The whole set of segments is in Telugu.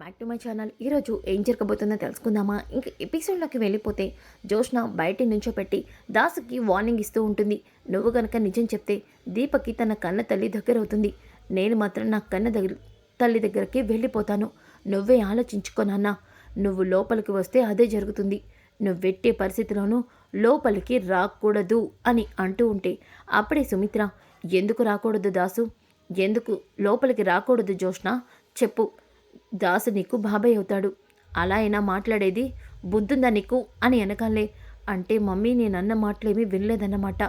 Back to my channel. ఈరోజు ఏం జరగబోతుందో తెలుసుకుందామా? ఇంకా ఎపిసోడ్లోకి వెళ్ళిపోతే జోష్న బయట నుంచో పెట్టి దాసుకి వార్నింగ్ ఇస్తూ ఉంటుంది. నువ్వు కనుక నిజం చెప్తే దీపకి తన కన్న తల్లి దగ్గర అవుతుంది. నేను మాత్రం నా కన్న దగ్గర తల్లి దగ్గరికి వెళ్ళిపోతాను. నువ్వే ఆలోచించుకోనన్నా నువ్వు లోపలికి వస్తే అదే జరుగుతుంది. నువ్వెట్టే పరిస్థితిలోనూ లోపలికి రాకూడదు అని అంటూ ఉంటే అప్పుడే సుమిత్ర ఎందుకు రాకూడదు దాసు? ఎందుకు లోపలికి రాకూడదు జోష్న? చెప్పు. దాసు నీకు బాబాయ్ అవుతాడు. అలా అయినా మాట్లాడేది బుద్ధుందా నీకు? అని వెనకాలే అంటే మమ్మీ నేను అన్న మాటలేమీ వినలేదన్నమాట.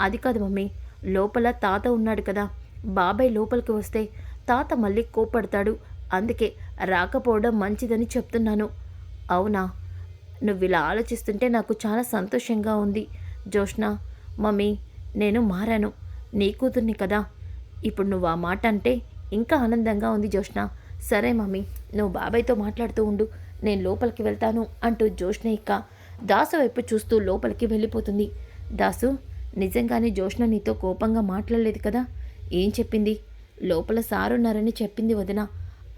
అది కాదు మమ్మీ లోపల తాత ఉన్నాడు కదా. బాబాయ్ లోపలికి వస్తే తాత మళ్ళీ కోపడతాడు అందుకే రాకపోవడం మంచిదని చెప్తున్నాను. అవునా? నువ్వు ఇలా ఆలోచిస్తుంటే నాకు చాలా సంతోషంగా ఉంది. జోష్ణ మమ్మీ నేను మారాను. నీ కూతుర్ని కదా. ఇప్పుడు నువ్వు ఆ మాట అంటే ఇంకా ఆనందంగా ఉంది జోష్ణ సరే మమ్మీ నువ్వు బాబాయ్తో మాట్లాడుతూ ఉండు. నేను లోపలికి వెళ్తాను అంటూ జోష్న ఇక్క దాసు వైపు చూస్తూ లోపలికి వెళ్ళిపోతుంది. దాసు నిజంగానే జోష్ణ నీతో కోపంగా మాట్లాడలేదు కదా? ఏం చెప్పింది? లోపల సారున్నారని చెప్పింది వదిన.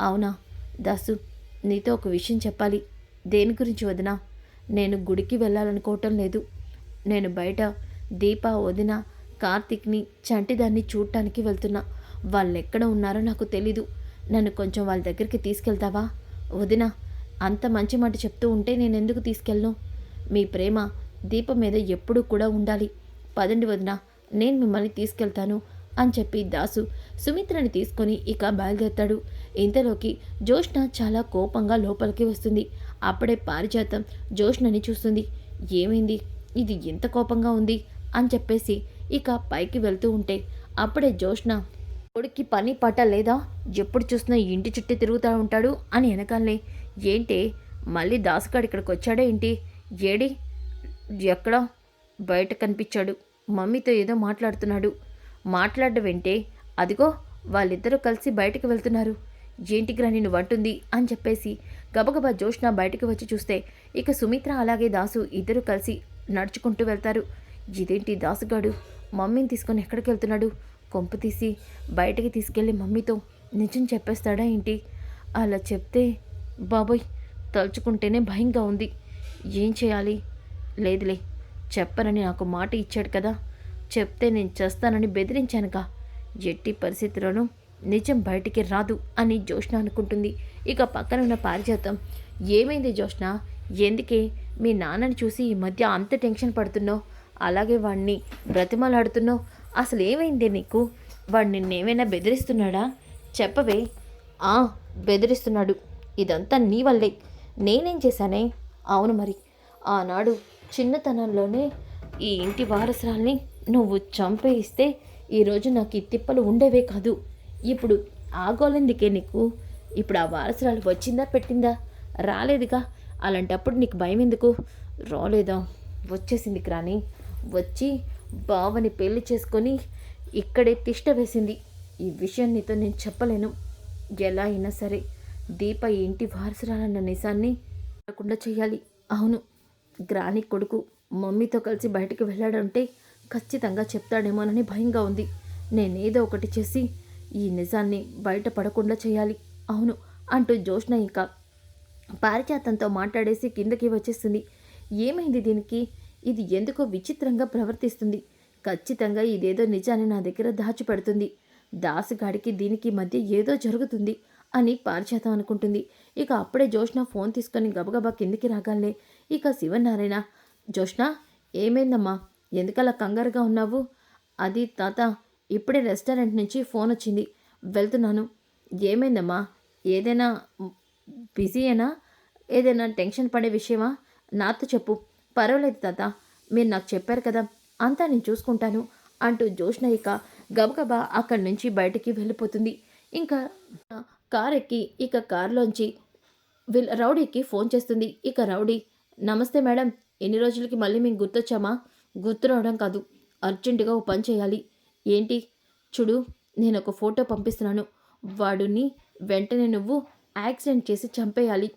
అవునా? దాసు నీతో ఒక విషయం చెప్పాలి. దేని గురించి వదినా? నేను గుడికి వెళ్ళాలనుకోవటం లేదు. నేను బయట దీప వదిన కార్తిక్ని చంటిదాన్ని చూడటానికి వెళ్తున్నా. వాళ్ళెక్కడ ఉన్నారో నాకు తెలీదు. నన్ను కొంచెం వాళ్ళ దగ్గరికి తీసుకెళ్తావా? వదిన అంత మంచి మాట చెప్తూ ఉంటే నేను ఎందుకు తీసుకెళ్ళను? మీ ప్రేమ దీపం మీద ఎప్పుడూ కూడా ఉండాలి. పదండి వదిన నేను మిమ్మల్ని తీసుకెళ్తాను అని చెప్పి దాసు సుమిత్రని తీసుకొని ఇక బయలుదేరుతాడు. ఇంతలోకి జోష్ణ చాలా కోపంగా లోపలికి వస్తుంది. అప్పుడే పారిజాతం జోష్నని చూస్తుంది. ఏమైంది? ఇది ఎంత కోపంగా ఉంది? అని చెప్పేసి ఇక పైకి వెళ్తూ ఉంటే అప్పుడే జోష్ణ కొడుక్కి పని పాట లేదా? ఎప్పుడు చూసినా ఇంటి చుట్టూ తిరుగుతూ ఉంటాడు అని వెనకాలే ఏంటి? మళ్ళీ దాసుగాడు ఇక్కడికి వచ్చాడే ఏంటి? ఏడి? ఎక్కడ? బయట కనిపించాడు. మమ్మీతో ఏదో మాట్లాడుతున్నాడు. మాట్లాడడం వింటే అదిగో వాళ్ళిద్దరూ కలిసి బయటకు వెళ్తున్నారు. ఏంటి గ్రాని నువ్వు అంటుంది అని చెప్పేసి గబగబా జోష్న బయటకు వచ్చి చూస్తే ఇక సుమిత్ర అలాగే దాసు ఇద్దరు కలిసి నడుచుకుంటూ వెళ్తారు. ఇదేంటి దాసుగాడు? మమ్మీని తీసుకొని ఎక్కడికి వెళ్తున్నాడు? కొంపు తీసి బయటకి తీసుకెళ్ళి మమ్మీతో నిజం చెప్పేస్తాడా ఏంటి? అలా చెప్తే బాబోయ్ తలుచుకుంటేనే భయంగా ఉంది. ఏం చేయాలి? లేదులే చెప్పనని నాకు మాట ఇచ్చాడు కదా. చెప్తే నేను చేస్తానని బెదిరించానుక ఎట్టి పరిస్థితుల్లోనూ నిజం బయటికి రాదు అని జోష్న అనుకుంటుంది. ఇక పక్కన ఉన్న పారిజాతం ఏమైంది జోష్న ఎందుకే? మీ నాన్నని చూసి ఈ మధ్య అంత టెన్షన్ పడుతున్నావు? అలాగే వాడిని బ్రతిమలాడుతున్నావు? అసలు ఏమైంది నీకు? వాడు నిన్నేమైనా బెదిరిస్తున్నాడా? చెప్పవే. ఆ బెదిరిస్తున్నాడు. ఇదంతా నీ వల్లే. నేనేం చేశానే? అవును మరి. ఆనాడు చిన్నతనంలోనే ఈ ఇంటి వారసురాల్ని నువ్వు చంపేయిస్తే ఈరోజు నాకు ఈ తిప్పలు ఉండేవే కాదు. ఇప్పుడు ఆగోలేందుకే నీకు? ఇప్పుడు ఆ వారసురాలు వచ్చిందా పెట్టిందా? రాలేదుగా. అలాంటప్పుడు నీకు భయం ఎందుకు రాలేదా? వచ్చేసింది కానీ వచ్చి బావని పెళ్ళి చేసుకొని ఇక్కడే తిష్ట వేసింది. ఈ విషయం నీతో నేను చెప్పలేను. ఎలా అయినా సరే దీప ఇంటి వారసురాలన్న నిజాన్ని లేకుండా చేయాలి. అవును గ్రాని కొడుకు మమ్మీతో కలిసి బయటికి వెళ్ళాడంటే ఖచ్చితంగా చెప్తాడేమోనని భయంగా ఉంది. నేనేదో ఒకటి చేసి ఈ నిజాన్ని బయట పడకుండా చేయాలి. అవును అంటూ జోష్న ఇంకా పారిజాతంతో మాట్లాడేసి కిందకి వచ్చేస్తుంది ఏమైంది దీనికి? ఇది ఎందుకో విచిత్రంగా ప్రవర్తిస్తుంది. ఖచ్చితంగా ఇదేదో నిజాన్ని నా దగ్గర దాచిపెడుతుంది. దాసుగాడికి దీనికి మధ్య ఏదో జరుగుతుంది అని పారిచేతం అనుకుంటుంది. ఇక అప్పుడే జోష్న ఫోన్ తీసుకొని గబగబా కిందికి రాగాలే ఇక శివనారాయణ జోష్న ఏమైందమ్మా? ఎందుకలా కంగారుగా ఉన్నావు? అది తాత ఇప్పుడే రెస్టారెంట్ నుంచి ఫోన్ వచ్చింది. వెళ్తున్నాను. ఏమైందమ్మా? ఏదైనా బిజీ అయినా ఏదైనా టెన్షన్ పడే విషయమా? నాతో చెప్పు. పర్వాలేదు తాత. మీరు నాకు చెప్పారు కదా అంతా నేను చూసుకుంటాను అంటూ జోష్న ఇక గబగబా అక్కడి నుంచి బయటికి వెళ్ళిపోతుంది. ఇంకా కార్ ఎక్కి ఇక కారులోంచి విల్ రౌడీకి ఫోన్ చేస్తుంది. ఇక రౌడీ నమస్తే మేడం ఎన్ని రోజులకి మళ్ళీ మేము గుర్తొచ్చామా? గుర్తు రావడం కాదు అర్జెంటుగా ఓ పని చేయాలి. ఏంటి? చూడు నేను ఒక ఫోటో పంపిస్తున్నాను. వాడుని వెంటనే నువ్వు యాక్సిడెంట్ చేసి చంపేయాలి.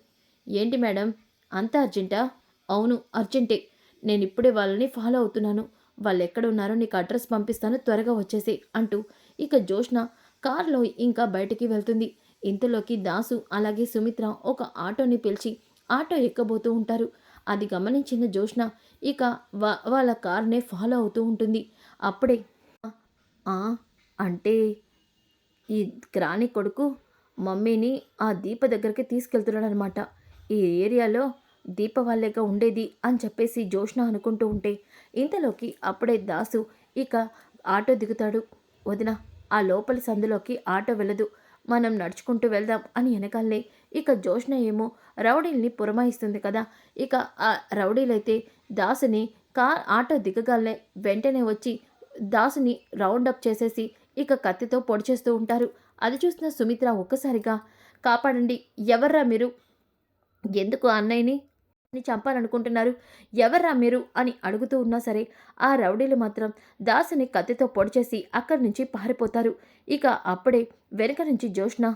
ఏంటి మేడం? అంత అర్జెంటా? అవును అర్జెంటే. నేను ఇప్పుడే వాళ్ళని ఫాలో అవుతున్నాను. వాళ్ళు ఎక్కడ ఉన్నారో నీకు అడ్రస్ పంపిస్తాను త్వరగా వచ్చేసి అంటూ ఇక జోష్న కార్లో ఇంకా బయటికి వెళ్తుంది. ఇంతలోకి దాసు అలాగే సుమిత్ర ఒక ఆటోని పిలిచి ఆటో ఎక్కబోతూ ఉంటారు. అది గమనించిన జోష్న ఇక వా- వాళ్ళ కార్నే ఫాలో అవుతూ ఉంటుంది. అప్పుడే "ఆ, అంటే ఈ గ్రాని కొడుకు మమ్మీని ఆ దీప దగ్గరికి తీసుకెళ్తున్నాడనమాట ఈ ఏరియాలో దీప వాళ్ళేగా ఉండేది అని చెప్పేసి జోష్ణ అనుకుంటూ ఉంటే ఇంతలోకి అప్పుడే దాసు ఇక ఆటో దిగుతాడు. వదిన ఆ లోపలి సందులోకి ఆటో వెళ్ళదు. మనం నడుచుకుంటూ వెళ్దాం అని వెనకాలనే ఇక జోష్ణ ఏమో రౌడీల్ని పురమాయిస్తుంది కదా. ఇక ఆ రౌడీలైతే దాసుని కా ఆటో దిగగాలనే వెంటనే వచ్చి దాసుని రౌండప్ చేసేసి ఇక కత్తితో పొడి చేస్తూ ఉంటారు. అది చూసిన సుమిత్ర ఒక్కసారిగా కాపాడండి ఎవర్రా మీరు? ఎందుకు అన్నయ్యని? అని చంపాలనుకుంటున్నారు. ఎవర్రా మీరు? అని అడుగుతూ ఉన్నా సరే ఆ రౌడీలు మాత్రం దాసుని కత్తితో పొడిచేసి అక్కడి నుంచి పారిపోతారు. ఇక అప్పుడే వెనక నుంచి జోష్న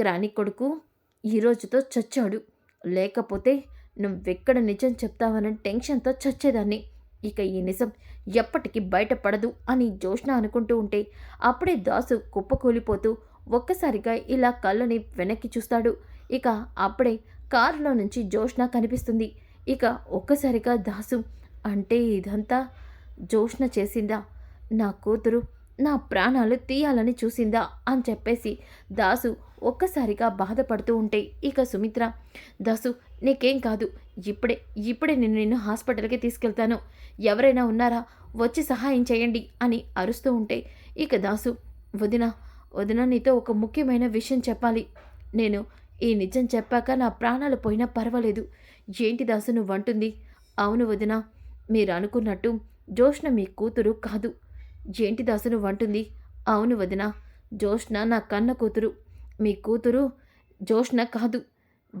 గ్రాని కొడుకు ఈ రోజుతో చచ్చాడు. లేకపోతే నువ్వెక్కడ నిజం చెప్తావని టెన్షన్తో చచ్చేదాన్ని. ఇక ఈ నిజం ఎప్పటికీ బయటపడదు అని జోష్న అనుకుంటూ ఉంటే అప్పుడే దాసు కుప్పకూలిపోతూ ఒక్కసారిగా ఇలా కళ్ళని వెనక్కి చూస్తాడు. ఇక అప్పుడే కారులో నుంచి జోష్న కనిపిస్తుంది. ఇక ఒక్కసారిగా దాసు అంటే ఇదంతా జోష్న చేసిందా? నా కూతురు నా ప్రాణాలు తీయాలని చూసిందా? అని చెప్పేసి దాసు ఒక్కసారిగా బాధపడుతూ ఉంటే ఇక సుమిత్ర దాసు నీకేం కాదు. ఇప్పుడే ఇప్పుడే నేను నిన్ను హాస్పిటల్కి తీసుకెళ్తాను. ఎవరైనా ఉన్నారా? వచ్చి సహాయం చేయండి అని అరుస్తూ ఉంటే ఇక దాసు వదిన వదిన నీతో ఒక ముఖ్యమైన విషయం చెప్పాలి. నేను ఈ నిజం చెప్పాక నా ప్రాణాలు పోయినా పర్వాలేదు. ఏంటి దాసు నువ్వు అంటుంది అవును వదిన మీరు అనుకున్నట్టు జోష్న మీ కూతురు కాదు. ఏంటి దాసు నువ్వు అంటుంది అవును వదిన జోష్ణ నా కన్న కూతురు. మీ కూతురు జోష్ణ కాదు.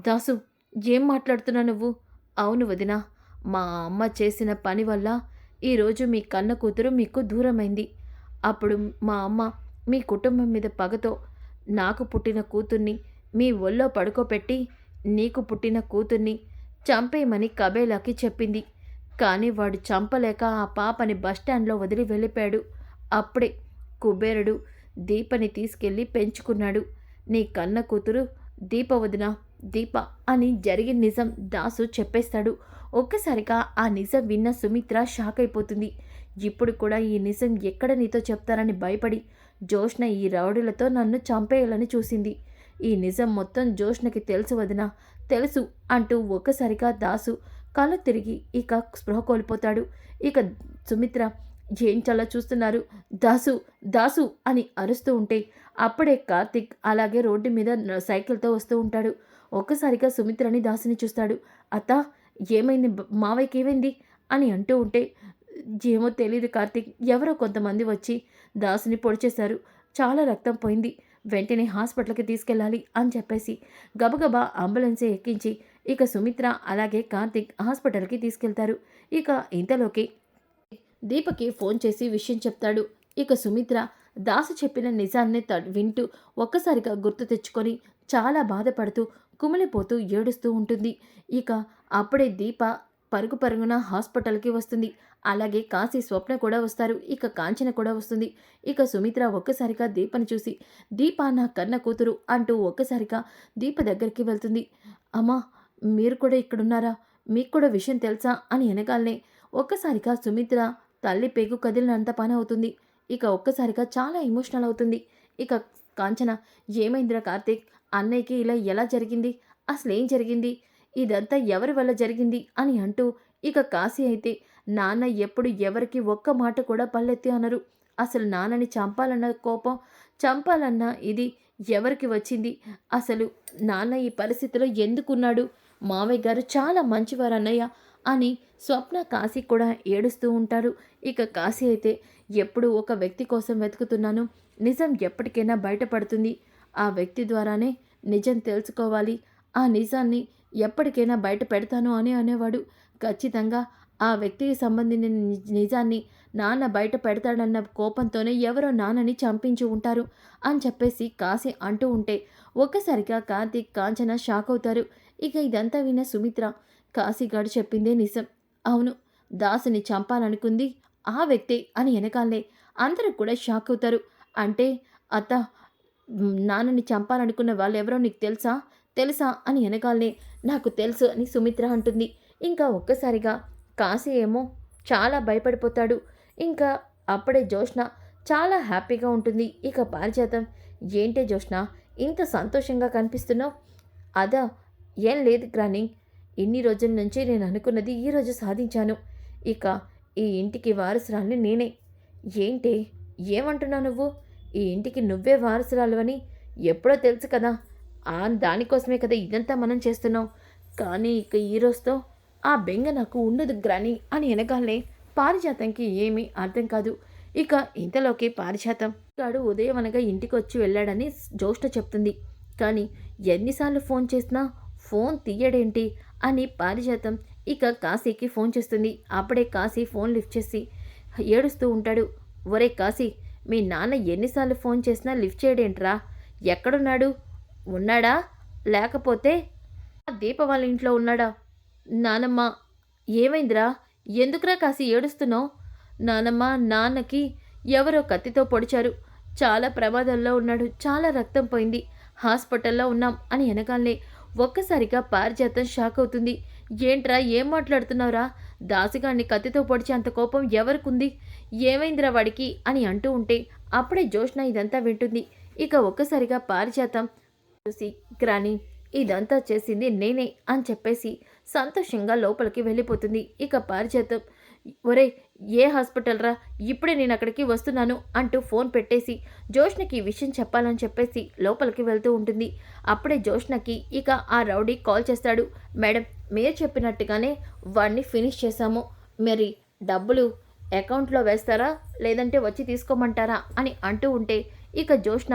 దాసు ఏం మాట్లాడుతున్నా నువ్వు? అవును వదిన మా అమ్మ చేసిన పని వల్ల ఈరోజు మీ కన్న కూతురు మీకు దూరమైంది. అప్పుడు మా అమ్మ మీ కుటుంబం మీద పగతో నాకు పుట్టిన కూతుర్ని మీ ఒళ్ళో పడుకోబెట్టి నీకు పుట్టిన కూతుర్ని చంపేయమని కబేలాకి చెప్పింది. కానీ వాడు చంపలేక ఆ పాపని బస్టాండ్లో వదిలి వెళ్ళిపోయాడు. అప్పుడే కుబేరుడు దీపని తీసుకెళ్ళి పెంచుకున్నాడు. నీ కన్న కూతురు దీప వదిన దీప అని జరిగిన నిజం దాసు చెప్పేస్తాడు. ఒక్కసారిగా ఆ నిజం విన్న సుమిత్ర షాక్ అయిపోతుంది. ఇప్పుడు కూడా ఈ నిజం ఎక్కడ నీతో చెప్తారని భయపడి జోష్న ఈ రౌడీలతో నన్ను చంపేయాలని చూసింది. ఈ నిజం మొత్తం జోష్నకి తెలుసు వదిన. తెలుసు అంటూ ఒక్కసారిగా దాసు కళ్ళు తిరిగి ఇక స్పృహ కోల్పోతాడు. ఇక సుమిత్ర ఏం చాలా చూస్తున్నారు? దాసు దాసు అని అరుస్తూ ఉంటే అప్పుడే కార్తిక్ అలాగే రోడ్డు మీద సైకిల్తో వస్తూ ఉంటాడు. ఒక్కసారిగా సుమిత్రని దాసుని చూస్తాడు. అత్త ఏమైంది మావయ్యకి ఏమైంది? అని అంటూ ఉంటే ఏమో తెలియదు కార్తిక్ ఎవరో కొంతమంది వచ్చి దాసుని పొడిచేశారు. చాలా రక్తం పోయింది. వెంటనే హాస్పిటల్కి తీసుకెళ్ళాలి అని చెప్పేసి గబగబా అంబులెన్సే ఎక్కించి ఇక సుమిత్ర అలాగే కార్తిక్ హాస్పిటల్కి తీసుకెళ్తారు. ఇక ఇంతలోకి దీపకి ఫోన్ చేసి విషయం చెప్తాడు. ఇక సుమిత్ర దాసు చెప్పిన నిజాన్ని త- వింటూ ఒక్కసారిగా గుర్తు తెచ్చుకొని చాలా బాధపడుతూ కుమిలిపోతూ ఏడుస్తూ ఉంటుంది. ఇక అప్పుడే దీప పరుగు పరుగున హాస్పిటల్కి వస్తుంది. అలాగే కాశీ స్వప్న కూడా వస్తారు. ఇక కాంచన కూడా వస్తుంది. ఇక సుమిత్ర ఒక్కసారిగా దీపను చూసి దీప నా కన్న కూతురు అంటూ ఒక్కసారిగా దీప దగ్గరికి వెళ్తుంది. అమ్మా మీరు కూడా ఇక్కడున్నారా? మీకు కూడా విషయం తెలుసా? అని వెనకాలనే ఒక్కసారిగా సుమిత్ర తల్లి పేగు కదిలినంత పని అవుతుంది ఇక ఒక్కసారిగా చాలా ఎమోషనల్ అవుతుంది. ఇక కాంచన ఏమైందిరా కార్తీక్? అన్నయ్యకి ఇలా ఎలా జరిగింది? అసలు ఏం జరిగింది? ఇదంతా ఎవరి వల్ల జరిగింది అని అంటూ ఇక కాశీ అయితే నాన్న ఎప్పుడు ఎవరికి ఒక్క మాట కూడా పల్లెత్తి అనరు. అసలు నాన్నని చంపాలన్న కోపం చంపాలన్న ఇది ఎవరికి వచ్చింది? అసలు నాన్న ఈ పరిస్థితిలో ఎందుకున్నాడు? మావయ్య గారు చాలా మంచివారు అన్నయ్య అని స్వప్న కాశీ కూడా ఏడుస్తూ ఉంటారు. ఇక కాశీ అయితే ఎప్పుడు ఒక వ్యక్తి కోసం వెతుకుతున్నాను. నిజం ఎప్పటికైనా బయటపడుతుంది. ఆ వ్యక్తి ద్వారానే నిజం తెలుసుకోవాలి. ఆ నిజాన్ని ఎప్పటికైనా బయట పెడతాను అని అనేవాడు. ఖచ్చితంగా ఆ వ్యక్తికి సంబంధించిన నిజాన్ని నాన్న బయట పెడతాడన్న కోపంతోనే ఎవరో నాన్నని చంపించి ఉంటారు అని చెప్పేసి కాశీ అంటూ ఉంటే ఒక్కసారిగా కార్తీక్ కాంచన షాక్ అవుతారు. ఇక ఇదంతా విన్న సుమిత్ర కాశీగాడు చెప్పిందే నిజం. అవును దాసుని చంపాలనుకుంది ఆ వ్యక్తే అని వెనకాలే అందరూ కూడా షాక్ అవుతారు. అంటే అత్త నాన్నని చంపాలనుకున్న వాళ్ళు ఎవరో నీకు తెలుసా? తెలుసా అని వెనకాలనే నాకు తెలుసు అని సుమిత్ర అంటుంది. ఇంకా ఒక్కసారిగా కాశీ ఏమో చాలా భయపడిపోతాడు. ఇంకా అప్పుడే జోష్న చాలా హ్యాపీగా ఉంటుంది. ఇక పారిజాతం ఏంటే జోష్న ఇంత సంతోషంగా కనిపిస్తున్నావు? అదా ఏం లేదు గ్రాని ఇన్ని రోజుల నుంచి నేను అనుకున్నది ఈరోజు సాధించాను. ఇక ఈ ఇంటికి వారసురాల్ని నేనే. ఏంటి ఏమంటున్నావు నువ్వు? ఈ ఇంటికి నువ్వే వారసురాలు అని ఎప్పుడో తెలుసు కదా. ఆ దానికోసమే కదా ఇదంతా మనం చేస్తున్నాం. కానీ ఇక ఈ రోజుతో ఆ బెంగ నాకు ఉండదు గ్రాని అని వెనకాలనే పారిజాతంకి ఏమీ అర్థం కాదు. ఇక ఇంతలోకి పారిజాతం గాడు ఉదయం అనగా ఇంటికి వచ్చి వెళ్ళాడని జ్యోష్ణ చెప్తుంది. కానీ ఎన్నిసార్లు ఫోన్ చేసినా ఫోన్ తీయడేంటి అని పారిజాతం ఇక కాశీకి ఫోన్ చేస్తుంది. అప్పుడే కాశీ ఫోన్ లిఫ్ట్ చేసి ఏడుస్తూ ఉంటాడు. ఒరే కాశీ మీ నాన్న ఎన్నిసార్లు ఫోన్ చేసినా లిఫ్ట్ చేయడేంట్రా? ఎక్కడున్నాడు? ఉన్నాడా? లేకపోతే ఆ దీప వాళ్ళ ఇంట్లో ఉన్నాడా? నానమ్మ ఏమైందిరా? ఎందుకురా కాసి ఏడుస్తున్నావు? నానమ్మ నాన్నకి ఎవరో కత్తితో పొడిచారు. చాలా ప్రమాదంలో ఉన్నాడు. చాలా రక్తం పోయింది. హాస్పిటల్లో ఉన్నాం అని వెనకాలనే ఒక్కసారిగా పారిజాతం షాక్ అవుతుంది. ఏంట్రా ఏం మాట్లాడుతున్నావురా? దాసిగాన్ని కత్తితో పొడిచి అంత కోపం ఎవరికుంది? ఏమైందిరా వాడికి? అని అంటూ ఉంటే అప్పుడే జోష్న ఇదంతా వింటుంది. ఇక ఒక్కసారిగా పారిజాతం చూసి గ్రాని ఇదంతా చేసింది నేనే అని చెప్పేసి సంతోషంగా లోపలికి వెళ్ళిపోతుంది. ఇక పారిజాతం ఒరే ఏ హాస్పిటల్ రా ఇప్పుడే నేను అక్కడికి వస్తున్నాను అంటూ ఫోన్ పెట్టేసి జోష్నకి ఈ విషయం చెప్పాలని చెప్పేసి లోపలికి వెళ్తూ ఉంటుంది. అప్పుడే జోష్నకి ఇక ఆ రౌడీ కాల్ చేస్తాడు. మేడం మీరు చెప్పినట్టుగానే వాడిని ఫినిష్ చేశాము. మరి డబ్బులు అకౌంట్లో వేస్తారా లేదంటే వచ్చి తీసుకోమంటారా అని అంటూ ఉంటే ఇక జోష్న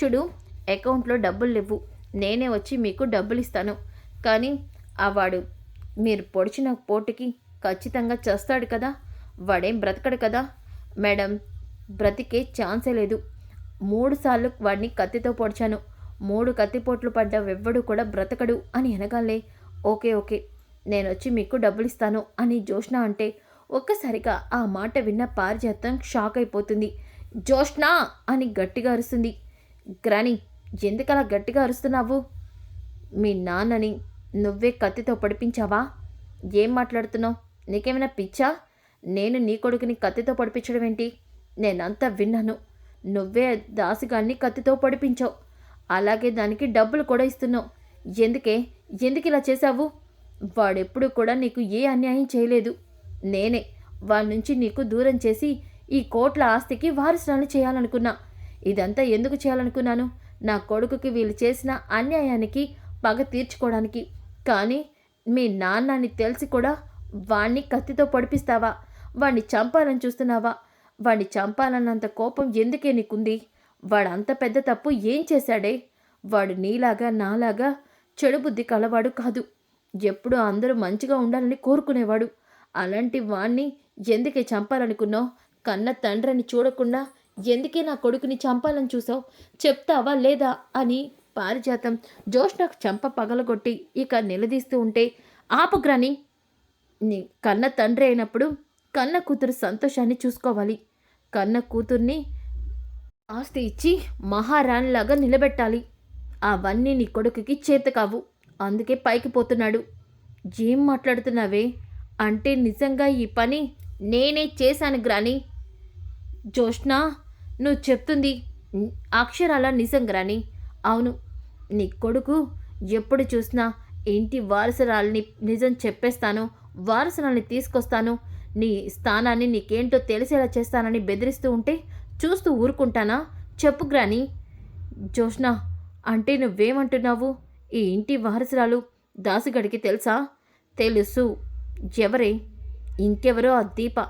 చూడు అకౌంట్లో డబ్బులు లేవు. నేనే వచ్చి మీకు డబ్బులు ఇస్తాను కానీ ఆ వాడు మీరు పొడిచిన పోటుకి ఖచ్చితంగా చేస్తాడు కదా? వాడేం బ్రతకడు కదా? మేడం బ్రతికే ఛాన్సే లేదు. మూడుసార్లు వాడిని కత్తితో పొడిచాను. మూడు కత్తిపోట్లు పడ్డ వెవ్వడు కూడా బ్రతకడు అని అనగాలే ఓకే ఓకే నేను వచ్చి మీకు డబ్బులు ఇస్తాను అని జోష్ణ అంటే ఒక్కసారిగా ఆ మాట విన్న పారిజాతం షాక్ అయిపోతుంది జోష్ణ అని గట్టిగా అరుస్తుంది. గ్రాని ఎందుకలా గట్టిగా అరుస్తున్నావు? మీ నాన్నని నువ్వే కత్తితో పడిపించావా? ఏం మాట్లాడుతున్నావు? నీకేమైనా పిచ్చా? నేను నీ కొడుకుని కత్తితో పడిపించడం ఏంటి? నేనంతా విన్నాను. నువ్వే దాసిగాన్ని కత్తితో పడిపించావు. అలాగే దానికి డబ్బులు కూడా ఇస్తున్నావు. ఎందుకే? ఎందుకు ఇలా చేశావు? వాడెప్పుడు కూడా నీకు ఏ అన్యాయం చేయలేదు. నేనే వాళ్ళ నుంచి నీకు దూరం చేసి ఈ కోట్ల ఆస్తికి వారసురాలు చేయాలనుకున్నా. ఇదంతా ఎందుకు చేయాలనుకున్నాను? నా కొడుకుకి వీళ్ళు చేసిన అన్యాయానికి పగ తీర్చుకోవడానికి. కానీ మీ నాన్నని తెలిసి కూడా వాణ్ణి కత్తితో పొడిపిస్తావా? వాణ్ణి చంపాలని చూస్తున్నావా? వాణ్ణి చంపాలన్నంత కోపం ఎందుకే నీకుంది? వాడు అంత పెద్ద తప్పు ఏం చేశాడే? వాడు నీలాగా నాలాగా చెడు బుద్ధి కలవాడు కాదు. ఎప్పుడూ అందరూ మంచిగా ఉండాలని కోరుకునేవాడు. అలాంటి వాణ్ణి ఎందుకే చంపాలనుకున్నావు? కన్న తండ్రిని చూడకుండా ఎందుకే నా కొడుకుని చంపాలని చూసావు? చెప్తావా లేదా? అని పారిజాతం. జోష్నకు చంప పగలగొట్టి ఇక నిలదీస్తూ ఉంటే ఆపగ్రాని నీ కన్న తండ్రి అయినప్పుడు కన్న కూతురు సంతోషాన్ని చూసుకోవాలి. కన్న కూతుర్ని ఆస్తి ఇచ్చి మహారాణిలాగా నిలబెట్టాలి. అవన్నీ నీ కొడుకుకి చేత కావు అందుకే పైకి పోతున్నాడు. ఏం మాట్లాడుతున్నావే? అంటే నిజంగా ఈ పని నేనే చేశాను గ్రాని. జోష్నా నువ్వు చెప్తుంది అక్షరాల నిజం గ్రాని అవును. నీ కొడుకు ఎప్పుడు చూసినా ఇంటి వారసురాలని నిజం చెప్పేస్తాను వారసరాల్ని తీసుకొస్తాను. నీ స్థానాన్ని నీకేంటో తెలిసేలా చేస్తానని బెదిరిస్తూ ఉంటే చూస్తూ ఊరుకుంటానా? చెప్పు గ్రాని. జోష్ణ అంటే నువ్వేమంటున్నావు? ఈ ఇంటి వారసురాలు దాసుగడికి తెలుసా? తెలుసు. ఎవరే? ఇంకెవరో ఆ దీప.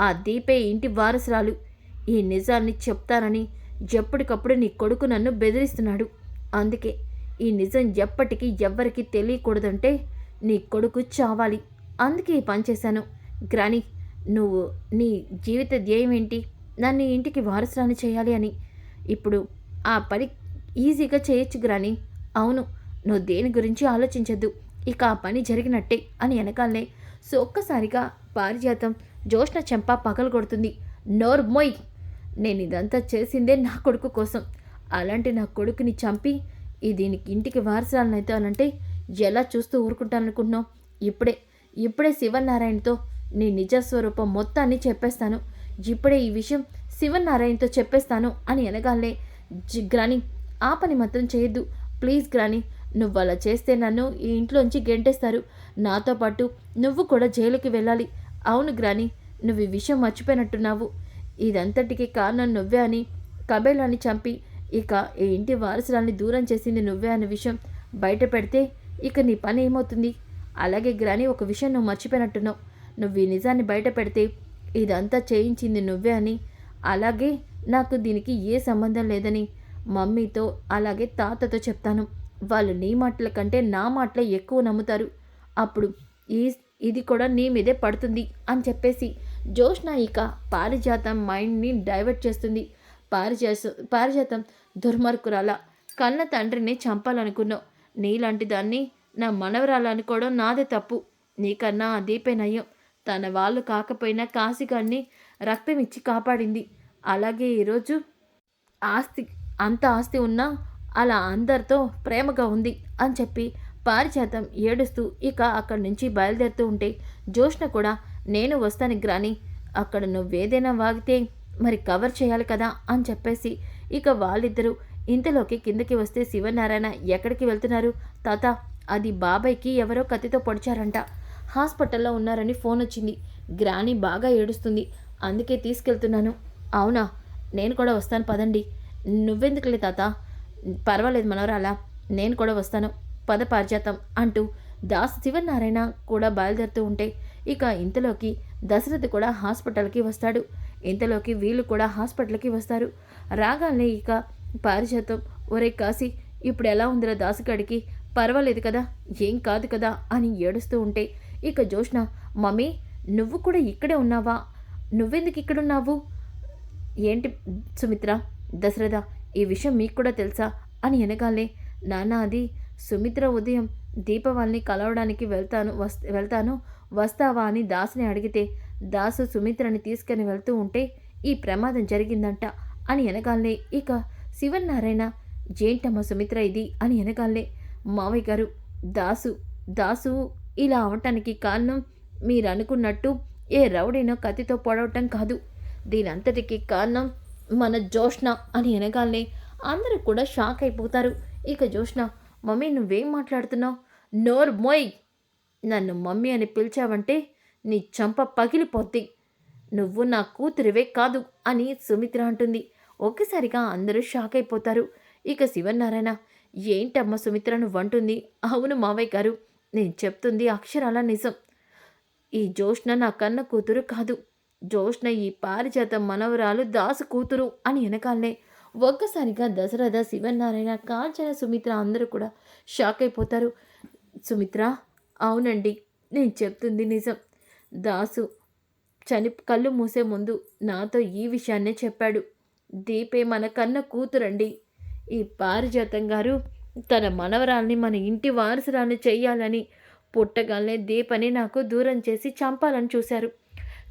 ఆ దీపే ఇంటి వారసురాలు. ఈ నిజాన్ని చెప్తానని ఎప్పటికప్పుడు నీ కొడుకు నన్ను బెదిరిస్తున్నాడు. అందుకే ఈ నిజం ఎప్పటికీ ఎవ్వరికీ తెలియకూడదంటే నీ కొడుకు చావాలి. అందుకే ఈ పని చేశాను. గ్రాని నువ్వు నీ జీవిత ధ్యేయం ఏంటి? నన్ను ఇంటికి వారసురాని చేయాలి అని. ఇప్పుడు ఆ పని ఈజీగా చేయొచ్చు గ్రాని. అవును నువ్వు దేని గురించి ఆలోచించద్దు. ఇక ఆ పని జరిగినట్టే అని వెనకాలనే. సో ఒక్కసారిగా పారిజాతం జోష్న చెంప పగలగొడుతుంది. నోర్మొయ్! నేను ఇదంతా చేసిందే నా కొడుకు కోసం. అలాంటి నా కొడుకుని చంపి ఈ దీనికి ఇంటికి వారసురాలనైతానంటే ఎలా చూస్తూ ఊరుకుంటాననుకుంటున్నావు? ఇప్పుడే ఇప్పుడే శివనారాయణతో నీ నిజస్వరూపం మొత్తాన్ని చెప్పేస్తాను. ఇప్పుడే ఈ విషయం శివనారాయణతో చెప్పేస్తాను అని అనగానే జి గ్రాని ఆ పని మాత్రం చేయొద్దు. ప్లీజ్ గ్రాని నువ్వు అలా చేస్తే నన్ను ఈ ఇంట్లోంచి గెంటేస్తారు. నాతో పాటు నువ్వు కూడా జైలుకి వెళ్ళాలి. అవును గ్రాని నువ్వు ఈ విషయం మర్చిపోయినట్టున్నావు. ఇదంతటికి కారణం నువ్వే అని కబేలాని చంపి ఇక ఈ ఇంటి వారసురాల్ని దూరం చేసింది నువ్వే అనే విషయం బయట పెడితే ఇక నీ పని ఏమవుతుంది? అలాగే గ్రాని ఒక విషయం నువ్వు మర్చిపోయినట్టున్నావు. నువ్వు ఈ నిజాన్ని బయట పెడితే ఇదంతా చేయించింది నువ్వే అని. అలాగే నాకు దీనికి ఏ సంబంధం లేదని మమ్మీతో అలాగే తాతతో చెప్తాను. వాళ్ళు నీ మాటల కంటే నా మాటలే ఎక్కువ నమ్ముతారు. అప్పుడు ఈ ఇది కూడా నీ మీదే పడుతుంది అని చెప్పేసి జోష్న ఇక పారిజాతం మైండ్ని డైవర్ట్ చేస్తుంది. పారిజాత పారిజాతం దుర్మార్గురాల. కన్న తండ్రిని చంపాలనుకున్నావు. నీలాంటి దాన్ని నా మనవరాలు అనుకోవడం నాదే తప్పు. నీకన్నా అదీపే నయం. తన వాళ్ళు కాకపోయినా కాశీగాన్ని రక్తం ఇచ్చి కాపాడింది. అలాగే ఈరోజు ఆస్తి అంత ఆస్తి ఉన్నా అలా అందరితో ప్రేమగా ఉంది అని చెప్పి పారిజాతం ఏడుస్తూ ఇక అక్కడి నుంచి బయలుదేరుతూ ఉంటే జోష్న కూడా నేను వస్తాను గ్రాని. అక్కడ నువ్వేదైనా వాగితే మరి కవర్ చేయాలి కదా అని చెప్పేసి ఇక వాళ్ళిద్దరూ ఇంతలోకి కిందకి వస్తే శివనారాయణ ఎక్కడికి వెళ్తున్నారు? తాత అది బాబాయ్కి ఎవరో కత్తితో పొడిచారంట. హాస్పిటల్లో ఉన్నారని ఫోన్ వచ్చింది. గ్రాని బాగా ఏడుస్తుంది. అందుకే తీసుకెళ్తున్నాను. అవునా? నేను కూడా వస్తాను పదండి. నువ్వెందుకులే తాత? పర్వాలేదు మనవరాలా. నేను కూడా వస్తాను. పద పారిజాతం అంటూ దాస్ శివనారాయణ కూడా బయలుదేరుతూ ఉంటే ఇక ఇంతలోకి దశరథ్ కూడా హాస్పిటల్కి వస్తాడు. ఇంతలోకి వీళ్ళు కూడా హాస్పిటల్కి వస్తారు. రాగానే ఇక పారిజాతం ఒరే కాసి ఇప్పుడు ఎలా ఉందిరా దాసుగాడికి? పర్వాలేదు కదా ఏం కాదు కదా అని ఏడుస్తూ ఉంటే ఇక జోష్ణ మమ్మీ నువ్వు కూడా ఇక్కడే ఉన్నావా? నువ్వెందుకు ఇక్కడున్నావు? ఏంటి సుమిత్ర దశరథ ఈ విషయం మీకు కూడా తెలుసా? అని అనగానే నాన్న అది సుమిత్ర ఉదయం దీపవాల్ని కలవడానికి వెళ్తాను వస్ వెళ్తాను. వస్తావా అని దాసుని అడిగితే దాసు సుమిత్రని తీసుకుని వెళ్తూ ఉంటే ఈ ప్రమాదం జరిగిందంట అని అనగానే ఇక శివన్నారాయణ జేంటమ్మ సుమిత్ర ఇది అని అనగానే మావయ్య గారు దాసు దాసు ఇలా అవటానికి కారణం మీరు అనుకున్నట్టు ఏ రౌడీనో కత్తితో పొడవటం కాదు. దీనంతటికి కారణం మన జోష్ణ అని అనగానే అందరూ కూడా షాక్ అయిపోతారు. ఇక జోష్ణ మమ్మీ నువ్వేం మాట్లాడుతున్నావు? నోర్ మోయ్! నన్ను మమ్మీ అని పిలిచావంటే నీ చంప పగిలిపోద్ది. నువ్వు నా కూతురివే కాదు అని సుమిత్ర అంటుంది. ఒక్కసారిగా అందరూ షాక్ అయిపోతారు. ఇక శివనారాయణ ఏంటమ్మ సుమిత్రను వంటుంది అవును మావయ్య గారు నేను చెప్తుంది అక్షరాల నిజం. ఈ జోష్ణ నా కన్న కూతురు కాదు. జోష్ణ ఈ పారిజాత మనవరాలు దాసు కూతురు అని వెనకాలనే ఒక్కసారిగా దశరథ శివనారాయణ కాంచన సుమిత్ర అందరూ కూడా షాక్ అయిపోతారు. సుమిత్ర అవునండి నేను చెప్తుంది నిజం. దాసు చని కళ్ళు మూసే ముందు నాతో ఈ విషయాన్నే చెప్పాడు. దీపే మన కన్న కూతురండి. ఈ పారిజాతం గారు తన మనవరాల్ని మన ఇంటి వారసురాల్ని చెయ్యాలని పుట్టగానే దీపని నాకు దూరం చేసి చంపాలని చూశారు.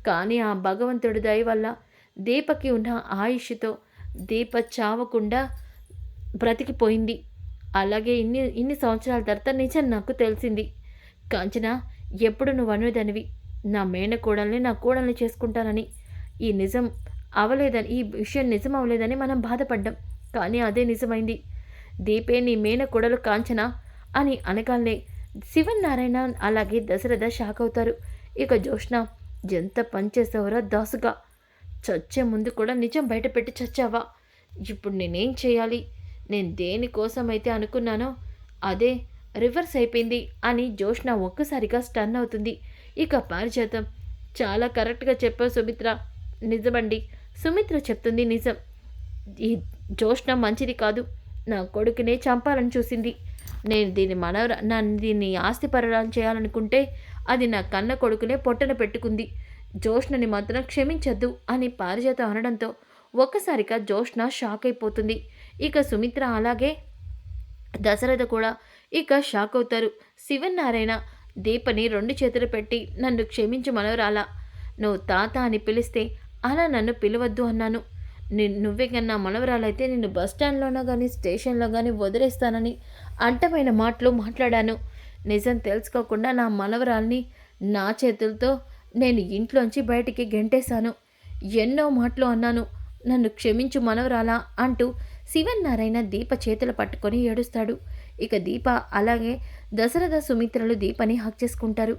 కానీ ఆ భగవంతుడి దయ వల్ల దీపకి ఉన్న ఆయుష్తో దీప చావకుండా బ్రతికిపోయింది. అలాగే ఇన్ని ఇన్ని సంవత్సరాల తర్వాత నిజం నాకు తెలిసింది. కాంచన ఎప్పుడు నువ్వు అనేదానివి? నా మేనకోడల్ని నా కోడల్ని చేసుకుంటానని. ఈ నిజం అవలేదని ఈ విషయం నిజం అవలేదని మనం బాధపడ్డాం. కానీ అదే నిజమైంది. దీపే నీ మేనకోడలు కాంచన? అని అనగానే శివనారాయణ అలాగే దశరథ షాక్ అవుతారు. ఇక జోష్ణ ఎంత పనిచేసావరా దాసుగా? చచ్చే ముందు కూడా నిజం బయటపెట్టి చచ్చావా? ఇప్పుడు నేనేం చేయాలి? నేను దేనికోసమైతే అనుకున్నానో అదే రివర్స్ అయిపోయింది అని జోష్న ఒక్కసారిగా స్టన్ అవుతుంది. ఇక పారిజాతం. చాలా కరెక్ట్గా చెప్పావు సుమిత్ర. నిజమండి. సుమిత్ర చెప్తుంది నిజం. ఈ జోష్న మంచిది కాదు. నా కొడుకునే చంపాలని చూసింది. నేను దీన్ని మనవర నన్ను దీన్ని ఆస్తిపరడం చేయాలనుకుంటే అది నా కన్న కొడుకునే పొట్టన పెట్టుకుంది. జోష్నని మాత్రం క్షమించద్దు అని పారిజాతం అనడంతో ఒక్కసారిగా జోష్న షాక్ అయిపోతుంది. ఇక సుమిత్ర అలాగే దశరథ కూడా ఇక షాక్ అవుతారు. శివనారాయణ దీపని రెండు చేతులు పెట్టి నన్ను క్షమించు మనవరాలా? నువ్వు తాత అని పిలిస్తే అలా నన్ను పిలవద్దు అన్నాను. నేను నువ్వే కన్నా మనవరాలైతే నిన్ను బస్ స్టాండ్లోనో కానీ స్టేషన్లో కానీ వదిలేస్తానని అంటమైన మాటలు మాట్లాడాను. నిజం తెలుసుకోకుండా నా మనవరాల్ని నా చేతులతో నేను ఇంట్లోంచి బయటికి గెంటేశాను. ఎన్నో మాటలు అన్నాను. నన్ను క్షమించు మనవరాలా? అంటూ శివన్నారాయణ దీప చేతులు పట్టుకొని ఏడుస్తాడు. ఇక దీప అలాగే దశరథ సుమిత్రలు దీపని హక్ చేసుకుంటారు.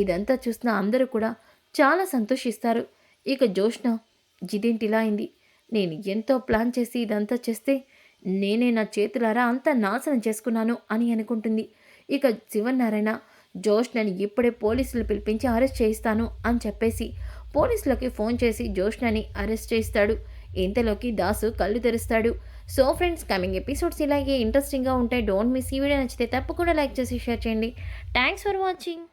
ఇదంతా చూసిన అందరూ కూడా చాలా సంతోషిస్తారు. ఇక జోష్న ఇదేంటిలా అయింది? నేను ఎంతో ప్లాన్ చేసి ఇదంతా చేస్తే నేనే నా చేతులారా అంతా నాశనం చేసుకున్నాను అని అనుకుంటుంది. ఇక శివనారాయణ జోష్నని ఇప్పుడే పోలీసులు పిలిపించి అరెస్ట్ చేయిస్తాను అని చెప్పేసి పోలీసులకి ఫోన్ చేసి జోష్నని అరెస్ట్ చేయిస్తాడు. ఇంతలోకి దాసు కళ్ళు తెరుస్తాడు. సో ఫ్రెండ్స్ కమింగ్ ఎపిసోడ్స్ ఇలాగే ఇంట్రెస్టింగ్గా ఉంటాయి. డోంట్ మిస్ ఈ వీడియో నచ్చితే తప్పకుండా లైక్ చేసి షేర్ చేయండి. Thanks for watching